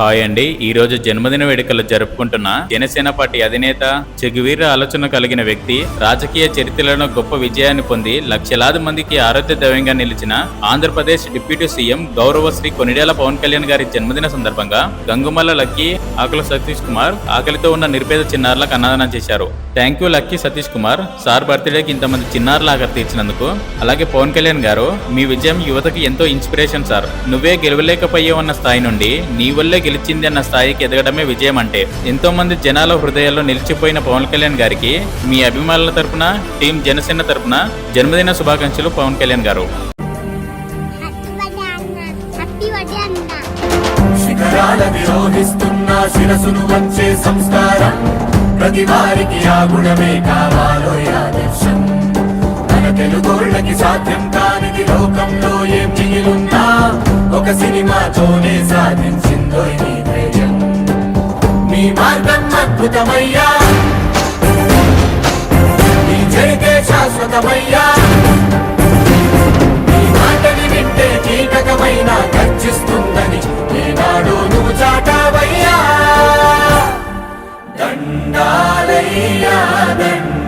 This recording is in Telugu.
హాయ్ అండి. ఈ రోజు జన్మదిన వేడుకలు జరుపుకుంటున్న జనసేన పార్టీ అధినేత చెగువీర ఆలోచన కలిగిన వ్యక్తి రాజకీయ చరిత్రలో గొప్ప విజయాన్ని పొంది లక్షలాది మందికి ఆరోగ్య దైవంగా నిలిచిన ఆంధ్రప్రదేశ్ డిప్యూటీ సీఎం గౌరవశ్రీ కొనిడేల పవన్ కళ్యాణ్ గారి జన్మదిన సందర్భంగా గంగుమల్ల లక్కీ ఆకుల సతీష్ కుమార్ ఆకలితో ఉన్న నిర్పేద చిన్నారులకు అన్నదానం చేశారు. Thank you Lucky Satish Kumar. Sir బర్త్డేకి ఇంతమంది చిన్నారుల ఆకలి తీర్చినందుకు. అలాగే పవన్ కళ్యాణ్ గారు మీ విజయం యువతకి ఎంతో ఇన్స్పిరేషన్ సార్. నువ్వే గెలవలేకపోయావన్న స్థాయి నుండి నీ వల్లే గెలిచింది అన్న స్థాయికి ఎదగడమే విజయం అంటే. ఎంతో మంది జనాల హృదయాల్లో నిలిచిపోయిన పవన్ కళ్యాణ్ గారికి మీ అభిమానుల తరపున టీం జనసేన తరపున జన్మదిన శుభాకాంక్షలు పవన్ కళ్యాణ్ గారు. శిఖరాల విరోధిస్తున్న శిరసును వచ్చే సంస్కారం. ప్రతి వారికి ఆ గుణమే కావాలో ఆదర్శం. మన తెలుగోళ్ళకి సాధ్యం కానిది లోకంలో ఏం మిగిలున్నా ఒక సినిమాతోనే సాధించిందో దొరికి ధైర్యం. నీ మార్గం అద్భుతమయ్యా. నీ జరిగే శాశ్వతమయ్యా. నీ మాటని వింటే కీటకమైన గర్జిస్తుందని ఈనాడు నువ్వు చాటావయ్యా. దండాలయ్యా దండ